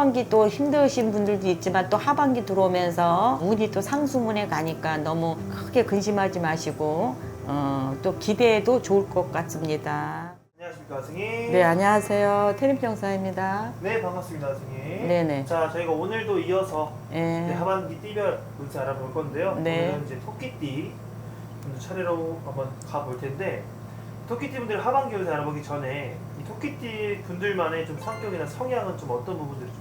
상반기 또 힘드신 분들도 있지만 또 하반기 들어오면서 운이 또 상승운에 가니까 너무 크게 근심하지 마시고 어, 또 기대해도 좋을 것 같습니다. 안녕하십니까 승희. 네, 안녕하세요. 태림평사입니다. 네, 반갑습니다 승희. 네네. 자 저희가 오늘도 이어서 네, 예. 하반기 띠별 운세 알아볼 건데요. 네. 오늘은 이제 토끼띠 분들 차례로 한번 가볼 텐데 토끼띠 분들 하반기 운세 알아보기 전에 이 토끼띠 분들만의 좀 성격이나 성향은 좀 어떤 부분들이 좀?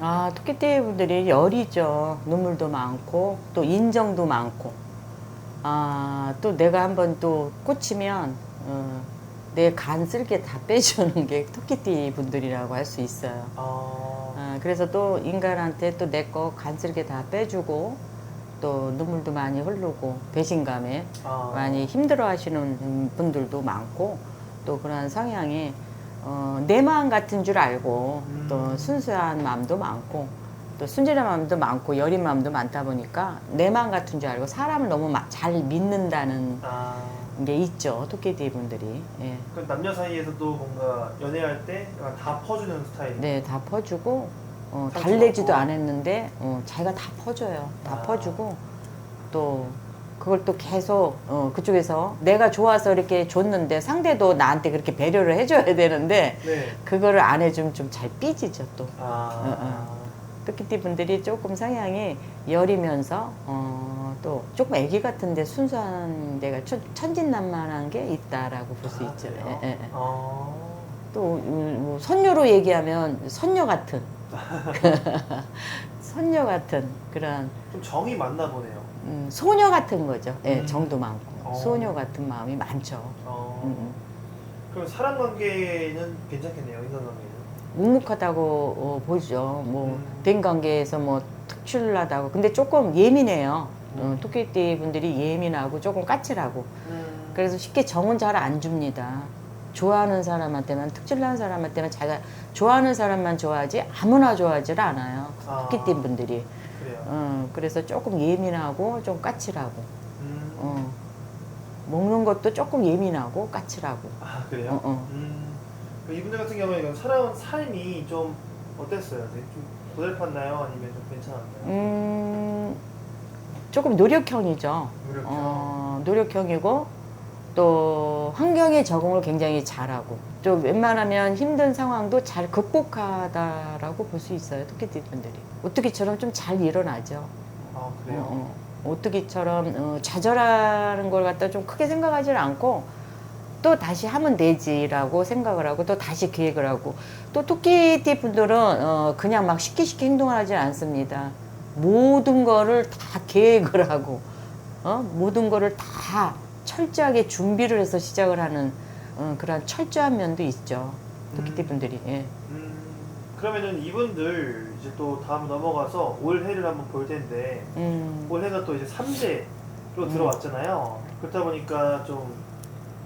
아, 토끼띠 분들이 열이죠. 눈물도 많고, 또 인정도 많고, 아, 또 내가 한번 또 꽂히면, 어, 내 간 쓸게 다 빼주는 게 토끼띠 분들이라고 할 수 있어요. 어... 아, 그래서 또 인간한테 또 내 거 간 쓸게 다 빼주고, 또 눈물도 많이 흐르고, 배신감에 아... 많이 힘들어 하시는 분들도 많고, 또 그런 성향이, 어, 내 마음 같은 줄 알고, 음. 또 순수한 마음도 많고, 또 순진한 마음도 많고, 여린 마음도 많다 보니까, 내 마음 같은 줄 알고, 사람을 너무 마- 잘 믿는다는 아... 게 있죠, 토끼띠 분들이. 예. 그 남녀 사이에서도 뭔가 연애할 때 약간 다 퍼주는 스타일. 네, 다 퍼주고, 어, 달래지도. 않았는데, 어, 자기가 다 퍼줘요. 다 아. 퍼주고, 또, 그걸 또 계속, 어, 그쪽에서 내가 좋아서 이렇게 줬는데, 상대도 나한테 그렇게 배려를 해줘야 되는데, 네. 그거를 안 해주면 좀 잘 삐지죠, 또. 아... 토끼띠 분들이 조금 성향이 여리면서, 어, 또, 조금 애기 같은데 순수한 데가 천, 천진난만한 게 있다라고 볼수 아, 있죠. 예, 예, 예. 어... 또, 음, 뭐 선녀로 얘기하면 선녀 같은. 선녀 같은 그런 좀 정이 많나 보네요. 음, 소녀 같은 거죠. 예, 음. 정도 많고 어. 소녀 같은 마음이 많죠. 어... 음, 음. 그럼 사람 관계는 괜찮겠네요, 인간 관계는. 묵묵하다고 어, 보죠. 뭐 음. 관계에서 뭐 특출나다고. 근데 조금 예민해요. 어, 음. 토끼띠 분들이 예민하고 조금 까칠하고 음. 그래서 쉽게 정은 잘 안 줍니다. 좋아하는 사람한테만 특출난 사람한테만 자기가 좋아하는 사람만 좋아하지 아무나 좋아하지를 않아요. 아. 토끼띠 분들이. 그래요. 어, 그래서 조금 예민하고 좀 까칠하고 음. 어, 먹는 것도 조금 예민하고 까칠하고 아 그래요? 어, 어. 음. 그럼 이분들 같은 경우에는 살아온 삶이 좀 어땠어요? 되게 좀 고달팠나요? 아니면 좀 괜찮았나요? 음, 조금 노력형이죠. 노력형. 어, 노력형이고 또 환경에 적응을 굉장히 잘하고 또 웬만하면 힘든 상황도 잘 극복하다라고 볼 수 있어요. 토끼띠 분들이 오뚜기처럼 좀 잘 일어나죠. 아 그래요? 어, 어. 오뚜기처럼 어, 좌절하는 걸 갖다 좀 크게 생각하지 않고 또 다시 하면 되지라고 생각을 하고 또 다시 계획을 하고 또 토끼띠 분들은 어, 그냥 막 쉽게 쉽게 행동을 하지 않습니다. 모든 거를 다 계획을 하고 어? 모든 거를 다 철저하게 준비를 해서 시작을 하는 어, 그런 철저한 면도 있죠. 토끼띠 음. 분들이. 예. 음. 그러면은 이분들 이제 또 다음 넘어가서 올해를 한번 볼 텐데 음. 올해가 또 이제 3제로 음. 들어왔잖아요. 그렇다 보니까 좀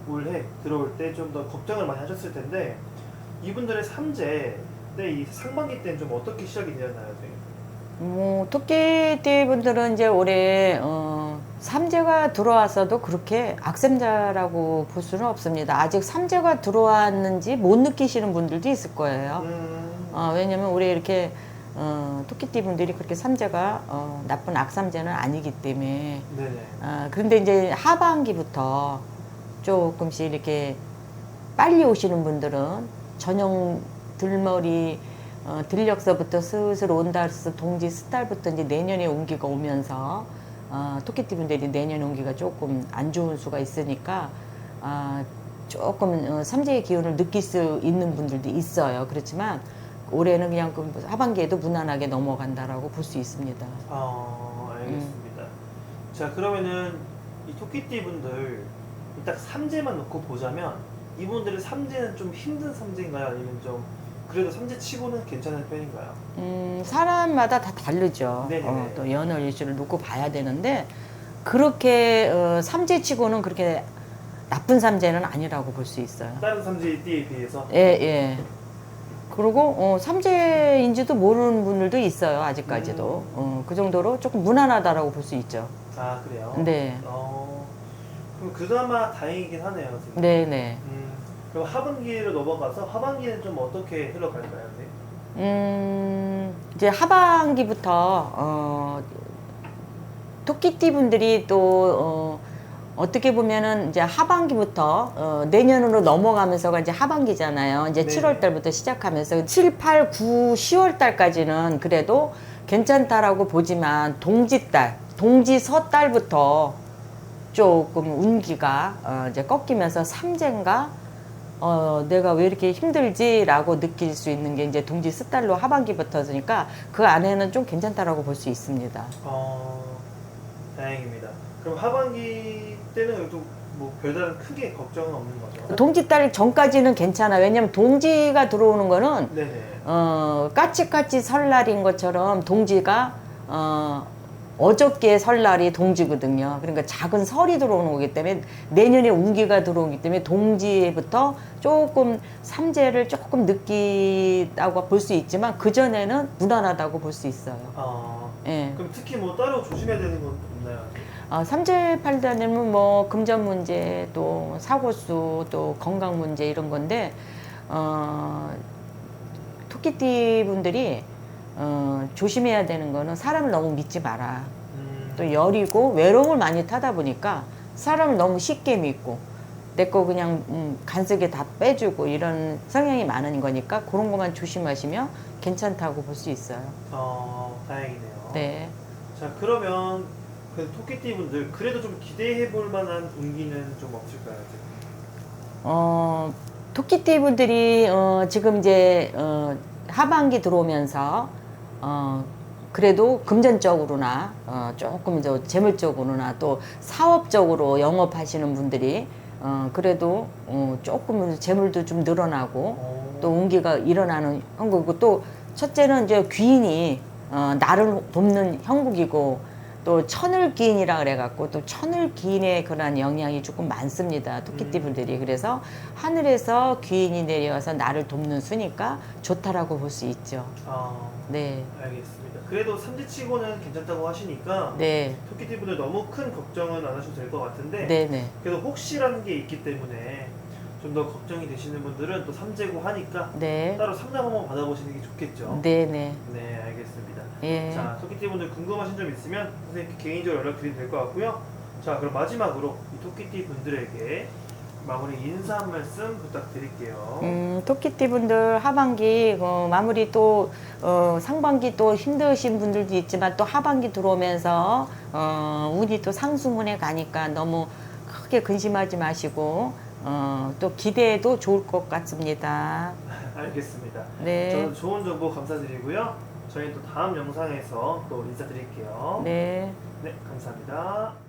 올해 들어올 때 좀 더 걱정을 많이 하셨을 텐데 이분들의 3제 때이 상반기 때는 좀 어떻게 시작이 되었나요, 선생님? 뭐 토끼띠 분들은 이제 올해 어, 삼재가 들어왔어도 그렇게 악sem자라고 볼 수는 없습니다. 아직 삼재가 들어왔는지 못 느끼시는 분들도 있을 거예요. 음. 어, 왜냐면 올해 이렇게 어, 토끼띠 분들이 그렇게 삼재가 어, 나쁜 악삼재는 아니기 때문에. 아, 그런데 이제 하반기부터 조금씩 이렇게 빨리 오시는 분들은 전용 들머리 어, 들력서부터 슬슬 해서 동지 스달부터 이제 내년에 온기가 오면서 어, 토끼띠 분들이 내년 온기가 조금 안 좋은 수가 있으니까 아, 조금 어, 삼재의 기운을 느낄 수 있는 분들도 있어요. 그렇지만 올해는 그냥 그 하반기에도 무난하게 넘어간다라고 볼 수 있습니다. 아, 알겠습니다. 자, 그러면은 이 토끼띠 분들 딱 삼재만 놓고 보자면 이분들의 삼재는 좀 힘든 삼재인가요? 아니면 좀 그래도 삼재 치고는 괜찮은 편인가요? 음, 사람마다 다 다르죠. 네네네. 어, 또 연월 일주를 놓고 봐야 되는데 그렇게 어, 삼재치고는 그렇게 나쁜 삼재는 아니라고 볼 수 있어요. 다른 삼재띠에 비해서 예, 예. 그리고 어, 삼재인지도 모르는 분들도 있어요. 아직까지도. 음. 어, 그 정도로 조금 무난하다라고 볼 수 있죠. 아 그래요? 네, 어, 그럼 그나마 다행이긴 하네요. 선생님. 네, 네. 음, 그럼 하반기로 넘어가서 하반기는 좀 어떻게 흘러갈까요? 네? 음, 이제 하반기부터 어, 토끼띠 분들이 또 어, 어떻게 보면은 이제 하반기부터 어, 내년으로 넘어가면서가 이제 하반기잖아요. 이제 네. 7월 달부터 시작하면서 7, 8, 9, 10월 달까지는 그래도 괜찮다라고 보지만 동지달, 동지서 달부터 조금 운기가 어, 이제 꺾이면서 삼재인가 어, 내가 왜 이렇게 힘들지라고 느낄 수 있는 게 이제 동지 스달로 하반기부터니까 그 안에는 좀 괜찮다라고 볼 수 있습니다. 어, 다행입니다. 그럼 하반기 때는 그래도 뭐 별다른 크게 걱정은 없는 거죠? 동지 달 전까지는 괜찮아. 왜냐면 동지가 들어오는 거는 네네. 어, 까치까치 설날인 것처럼 동지가 어, 어저께 설날이 동지거든요. 그러니까 작은 설이 들어오는 거기 때문에 내년에 운기가 들어오기 때문에 동지부터 조금 삼재를 조금 느끼다고 볼 수 있지만 그 전에는 무난하다고 볼 수 있어요. 어, 예. 그럼 특히 뭐 따로 조심해야 되는 건 없나요? 어, 삼재 팔다니면 뭐 금전 문제 또 사고수 또 건강 문제 이런 건데 어, 토끼띠 분들이 어, 조심해야 되는 거는 사람을 너무 믿지 마라. 음, 또 열이고 외로움을 많이 타다 보니까 사람을 너무 쉽게 믿고 내 거 그냥 음, 간섭게 다 빼주고 이런 성향이 많은 거니까 그런 것만 조심하시면 괜찮다고 볼 수 있어요. 어, 다행이네요. 네. 자, 그러면 그 토끼띠 분들 그래도 좀 기대해 볼 만한 운기는 좀 없을까요? 어, 토끼띠 분들이 어, 지금 이제 어, 하반기 들어오면서 어, 그래도 금전적으로나 어, 조금 더 재물적으로나 또 사업적으로 영업하시는 분들이 어, 그래도 어, 조금 재물도 좀 늘어나고 어, 또 운기가 일어나는 형국이고 또 첫째는 이제 귀인이 어, 나를 돕는 형국이고 또 천을기인이라 그래갖고 또 천을기인의 그런 영향이 조금 많습니다 토끼띠 분들이. 그래서 하늘에서 귀인이 내려와서 나를 돕는 수니까 좋다라고 볼 수 있죠. 아, 네. 알겠습니다. 그래도 삼지치고는 괜찮다고 하시니까 네, 토끼띠 분들 너무 큰 걱정은 안 하셔도 될 것 같은데 네, 네, 그래도 혹시라는 게 있기 때문에 좀 더 걱정이 되시는 분들은 또 삼재고 하니까 네, 따로 상담 한번 받아보시는 게 좋겠죠. 네, 네, 네, 알겠습니다. 예. 자, 토끼띠 분들 궁금하신 점 있으면 선생님께 개인적으로 연락드리면 될 것 같고요. 자, 그럼 마지막으로 이 토끼띠 분들에게 마무리 인사 한 말씀 부탁드릴게요. 음, 토끼띠 분들 하반기 어, 마무리 또 어, 상반기 또 힘드신 분들도 있지만 또 하반기 들어오면서 어, 운이 또 상승운에 가니까 너무 크게 근심하지 마시고 어, 또 기대해도 좋을 것 같습니다. 알겠습니다. 네, 저는 좋은 정보 감사드리고요. 저희 또 다음 영상에서 또 인사드릴게요. 네. 네 감사합니다.